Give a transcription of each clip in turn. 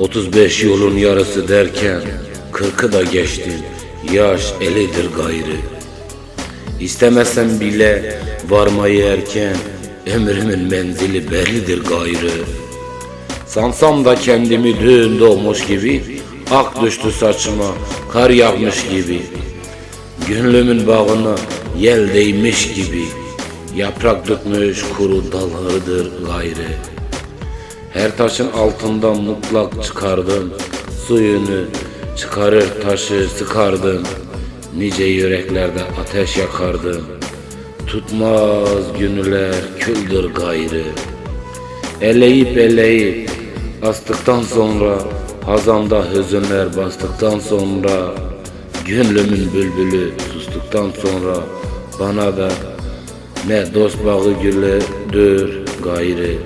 35 yolun yarısı derken kırkı da geçtin. Yaş elidir gayrı. İstemesem bile varmayı erken ömrümün menzili bellidir gayrı. Sansam da kendimi dün doğmuş gibi Ak düştü saçıma kar yağmış gibi Gönlümün bağına yel değmiş gibi Yaprak dökmüş kuru dallarıdır gayrı Her taşın altından mutlak çıkardım. Suyunu çıkarır taşı sıkardım. Nice yüreklerde ateş yakardım. Tutmaz günler küldür gayrı. Eleyip eleyip astıktan sonra Hazamda hüzünler bastıktan sonra Gönlümün bülbülü sustuktan sonra Bana da ne dost bağı gülüdür gayrı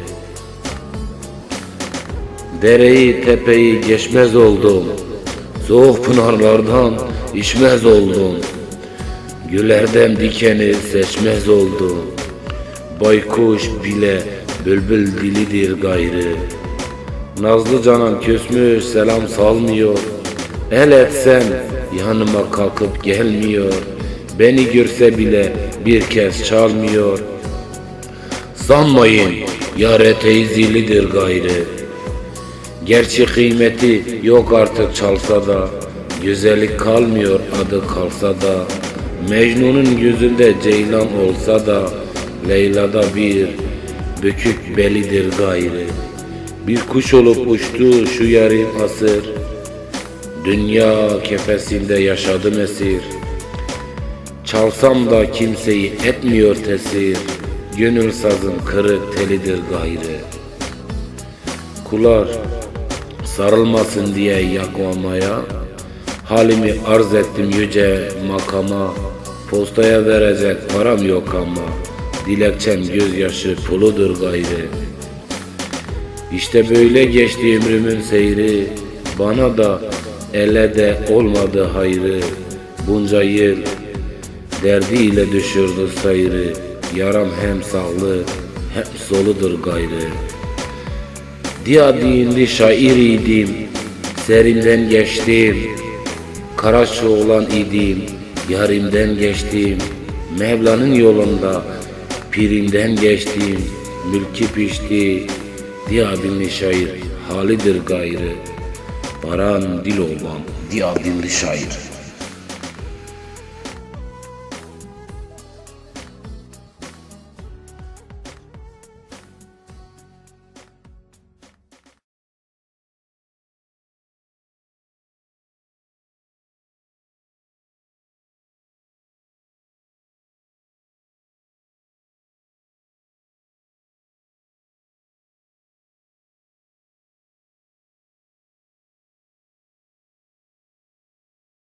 Dereyi tepeyi geçmez oldum. Soğuk pınarlardan içmez oldum. Gülerden dikeni seçmez oldum. Baykuş bile bülbül dilidir gayrı. Nazlı canan küsmüş selam salmıyor. El etsen yanıma kalkıp gelmiyor. Beni görse bile bir kez çalmıyor. Sanmayın yar eteği zilidir gayrı Gerçi kıymeti yok artık çalsa da Güzellik kalmıyor adı kalsa da. Mecnun'un yüzünde ceylan olsa da Leyla'da bir bükük belidir gayrı. Bir kuş olup uçtu şu yarım asır. Dünya kefesinde yaşadım esir Çalsam da kimseyi etmiyor tesir. Gönül sazın kırık telidir gayrı. Kular sarılmasın diye yakmamaya Halimi arz ettim yüce makama. Postaya verecek param yok ama Dilekçem gözyaşı puludur gayrı. İşte böyle geçti ömrümün seyri Bana da ele de olmadı hayrı. Bunca yıl derdiyle düşürdü sayrı Yaram hem sağlı hem soludur gayrı Diyadinli şair idim, serimden geçtim. Karaçı olan idim, yarimden geçtim. Mevla'nın yolunda pirimden geçtim. Mülki pişti, diyadinli şair halidir gayrı. Baran dil olan diyadinli şair.